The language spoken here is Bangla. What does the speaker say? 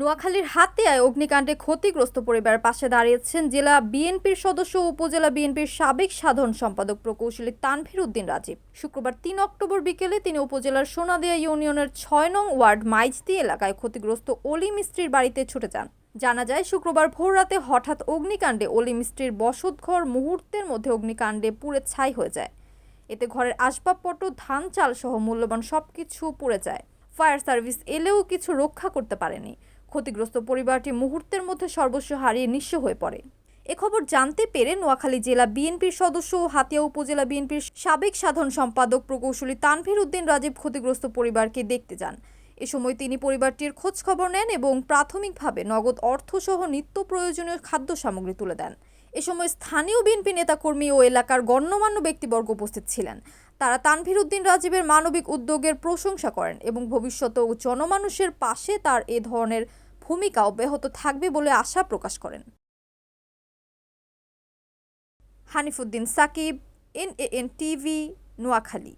নোয়াখালীর হাতিয়ায় অগ্নিকাণ্ডে ক্ষতিগ্রস্ত পরিবারের পাশে দাঁড়িয়েছেন জেলা বিএনপির সদস্য উপজেলা বিএনপির সাবেক সাধারণ সম্পাদক প্রকৌশলী তানভীর উদ্দিন রাজীব। শুক্রবার তিন অক্টোবর বিকেলে তিনি উপজেলার সোনাদিয়া ইউনিয়নের ছয় নং ওয়ার্ড মাইজদি এলাকায় ক্ষতিগ্রস্ত অলি মিস্ত্রির বাড়িতে ছুটে যান। জানা যায়, শুক্রবার ভোররাতে হঠাৎ অগ্নিকাণ্ডে অলি মিস্ত্রির বসতঘর মুহূর্তের মধ্যে অগ্নিকাণ্ডে পুড়ে ছাই হয়ে যায়। এতে ঘরের আসবাবপত্র, ধান চাল সহ মূল্যবান সবকিছু পুড়ে যায়। ফায়ার সার্ভিস এলেও কিছু রক্ষা করতে পারেনি। ক্ষতিগ্রস্ত পরিবারটি মুহূর্তের মধ্যে সর্বস্ব হারিয়ে নিঃস্ব হয়ে পড়ে। এ খবর জানতে পেরে নোয়াখালী জেলা বিএনপির সদস্য ও হাতিয়া উপজেলা বিএনপির সাবেক সাধারণ সম্পাদক প্রকৌশলী তানভীর উদ্দিন রাজীব ক্ষতিগ্রস্ত পরিবারকে দেখতে যান। এ সময় তিনি পরিবারটির খোঁজ খবর নেন এবং প্রাথমিকভাবে নগদ অর্থসহ নিত্য প্রয়োজনীয় খাদ্য সামগ্রী তুলে দেন। এ সময় স্থানীয় বিএনপি নেতাকর্মী ও এলাকার গণ্যমান্য ব্যক্তিবর্গ উপস্থিত ছিলেন। তারা তানভীর উদ্দিন রাজীবের মানবিক উদ্যোগের প্রশংসা করেন এবং ভবিষ্যতেও জনমানুষের পাশে তার এ ধরনের ভূমিকা অব্যাহত থাকবে বলে আশা প্রকাশ করেন। Hanifuddin Sakib N A N TV, Noakhali.